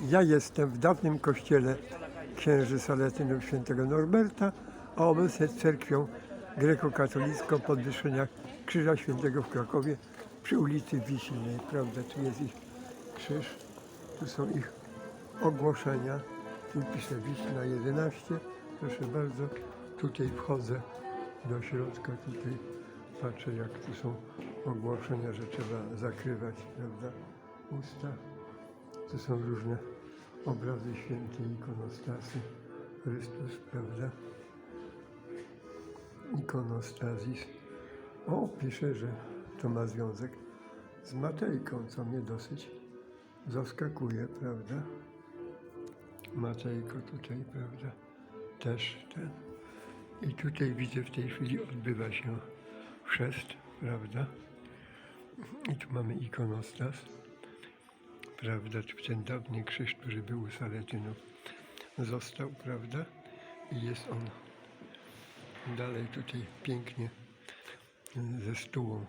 Ja jestem w dawnym kościele księży Saletynów świętego Norberta, a obecnie cerkwią grekokatolicką podwyższenia Krzyża Świętego w Krakowie przy ulicy Wiślnej. Prawda, tu jest ich krzyż, tu są ich ogłoszenia. Tu pisze Wiśna 11. Proszę bardzo, tutaj wchodzę do środka, tutaj patrzę jak tu są ogłoszenia, że trzeba zakrywać, prawda, usta. Tu są różne obrazy świętej ikonostasy. Chrystus, prawda? Ikonostazis. O, pisze, że to ma związek z Matejką, co mnie dosyć zaskakuje, prawda? Matejko tutaj, prawda? Też ten. I tutaj widzę w tej chwili odbywa się chrzest, prawda? I tu mamy ikonostas prawda, czy ten dawny krzyż, który był u Saletynów, został, prawda, i jest on dalej tutaj pięknie ze stół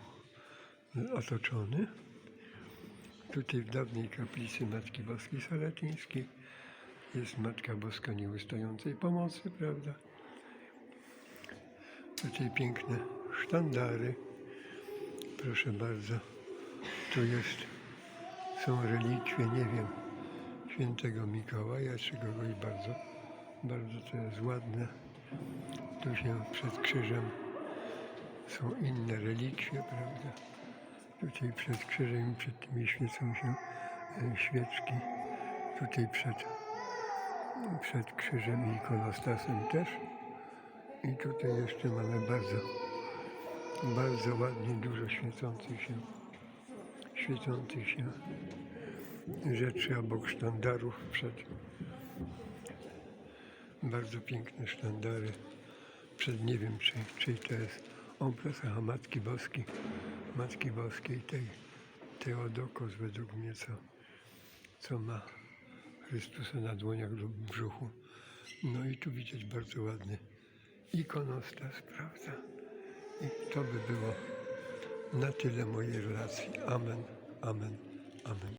otoczony. Tutaj w dawnej kaplicy Matki Boskiej Saletyńskiej jest Matka Boska Nieustającej Pomocy, prawda. Tutaj piękne sztandary. Proszę bardzo, tu jest są relikwie, nie wiem, świętego Mikołaja czy kogoś bardzo, bardzo to jest ładne. Tu się przed krzyżem są inne relikwie, prawda? Tutaj przed krzyżem przed tymi świecą się e, świeczki. Tutaj przed, przed krzyżem i ikonostasem też. I tutaj jeszcze mamy bardzo, bardzo ładnie dużo świecących się świecących się rzeczy obok sztandarów przed bardzo piękne sztandary przed nie wiem czy, czyj to jest obraz aha, Matki Boskiej Matki Boskiej tej Teodokos według mnie co, co ma Chrystusa na dłoniach lub brzuchu. No i tu widać bardzo ładny ikonostas, prawda? I to by było na tyle mojej relacji. Amen, amen, amen.